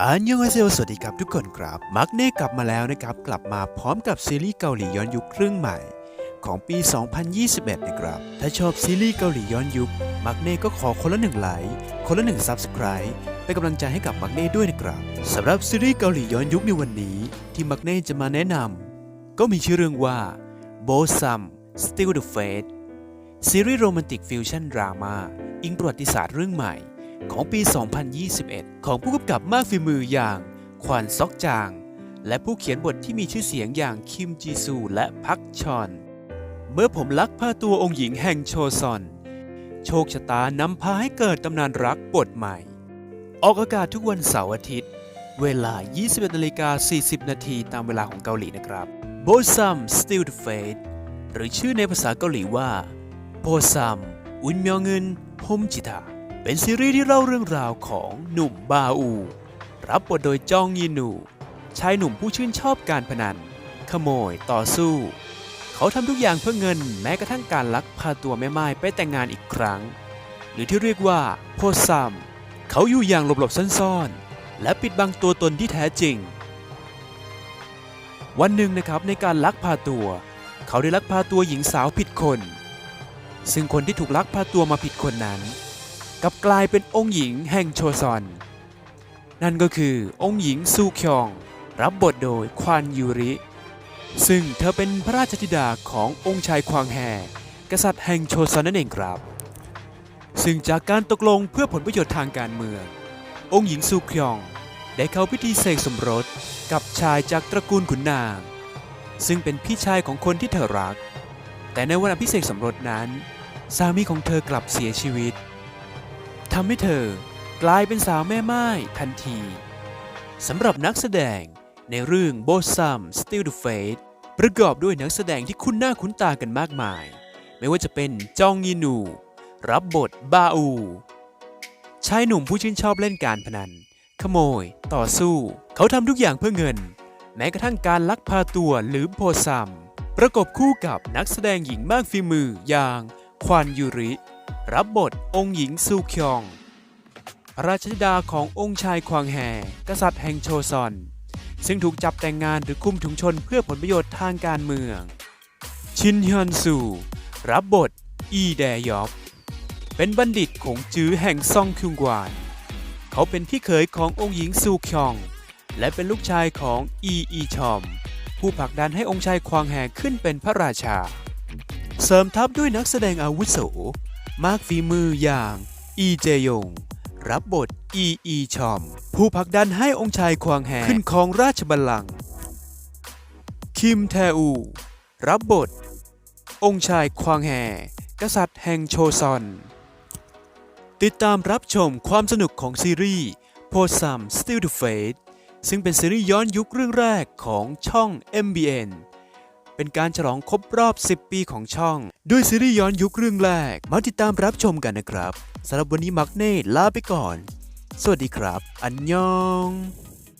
อันยองอาเซลสวัสดีครับทุกคนครับ มักเน่กลับมาแล้วนะครับ กลับมาพร้อมกับซีรีส์เกาหลีย้อนยุคครึ่งใหม่ ของปี 2021 นะครับ ถ้าชอบซีรีส์เกาหลีย้อนยุค มักเน่ก็ขอคนละหนึ่งไลค์ คนละหนึ่ง Subscribe เป็นกำลังใจให้กับมักเน่ด้วยนะครับสำหรับซีรีส์เกาหลีย้อนยุคในวันนี้ ที่มักเน่จะมาแนะนำก็มีชื่อเรื่องว่า b o s u m Still the Fate ซีรีส์โรแมนติกฟิวชั่นดราม่าอิงประวัติศาสตร์เรื่องใหม่ ของปี 2021 ของผู้กำกับมากฝีมืออย่างควานซอกจาง และผู้เขียนบทที่มีชื่อเสียงอย่างคิมจีซูและพักชอน เมื่อผมลักพาตัวองค์หญิงแห่งโชซอน โชคชะตานำพาให้เกิดตำนานรักบทใหม่ ออกอากาศทุกวันเสาร์อาทิตย์ เวลา 21นาฬิกา40 นาทีตามเวลาของเกาหลีนะครับ b o s u m Still the Fate หรือชื่อในภาษาเกาหลีว่า โพซัม อุนมยองเงิน พมจิตา เป็นซีรีส์ที่เล่าเรื่องราวของหนุ่มบาอู รับบทโดยจองยินู ชายหนุ่มผู้ชื่นชอบการพนัน ขโมยต่อสู้ เขาทำทุกอย่างเพื่อเงินแม้กระทั่งการลักพาตัวแม่ไม้ไปแต่งงานอีกครั้ง หรือที่เรียกว่าโพซัมเขาอยู่อย่างหลบๆซ่อนๆ และปิดบังตัวตนที่แท้จริง วันหนึ่งนะครับในการลักพาตัว เขาได้ลักพาตัวหญิงสาวผิดคน ซึ่งคนที่ถูกลักพาตัวมาผิดคนนั้น กับกลายเป็นองค์หญิงแห่งโชซอน นั่นก็คือองค์หญิงซูคยอง รับบทโดยควานยูริ ซึ่งเธอเป็นพระราชธิดาขององค์ชายควางแฮกษัตริย์แห่งโชซอนนั่นเองครับ ซึ่งจากการตกลงเพื่อผลประโยชน์ทางการเมือง องค์หญิงซูคยองได้เข้าพิธีเสกสมรสกับชายจากตระกูลขุนนาง ซึ่งเป็นพี่ชายของคนที่เธอรัก แต่ในวันอภิเษกสมรสนั้น สามีของเธอกลับเสียชีวิต ทำให้เธอกลายเป็นสาวแม่ไม้ทันทีสำหรับนักแสดงในเรื่อง b o s u m Still the Fate ประกอบด้วยนักแสดงที่คุ้นหน้าคุ้นตากันมากมาย ไม่ว่าจะเป็นจองยีนู รับบทบาอูชายหนุ่มผู้ชื่นชอบเล่นการพนัน ขโมย ต่อสู้ เขาทำทุกอย่างเพื่อเงิน แม้กระทั่งการลักพาตัวหรือโพซัมประกบคู่กับนักแสดงหญิงมากฝีมืออย่างควานยูริ รับบทองค์หญิงซูคยอง ราชธิดาขององค์ชายควางแฮกษัตริย์แห่งโชซอน ซึ่งถูกจับแต่งงานหรือคุมถุงชนเพื่อผลประโยชน์ทางการเมือง ชินฮยอนซู รับบท อีแดยอบ เป็นบัณฑิตของจื้อแห่งซองคุงกวาน เขาเป็นพี่เขยขององค์หญิงซูคยอง และเป็นลูกชายของอีอีชอม ผู้ผลักดันให้องค์ชายควางแฮขึ้นเป็นพระราชา เสริมทัพด้วยนักแสดงอาวุโส มากฝีมืออย่างอีเจยง รับบทอีอีชอม ผู้ผักดันให้องค์ชายควางแฮขึ้นครองราชบัลลังก์คิมแทอู รับบท องค์ชายควางแฮกษัตริย์แห่งโชซอน ติดตามรับชมความสนุกของซีรีส์ p o s u m Still the Fate ซึ่งเป็นซีรีส์ย้อนยุคเรื่องแรกของช่อง MBN เป็นการฉลองครบรอบ 10 ปีของช่อง ด้วยซีรีส์ย้อนยุคเรื่องแรก มาติดตามรับชมกันนะครับสำหรับวันนี้มักเน่ลาไปก่อน สวัสดีครับ อันยอง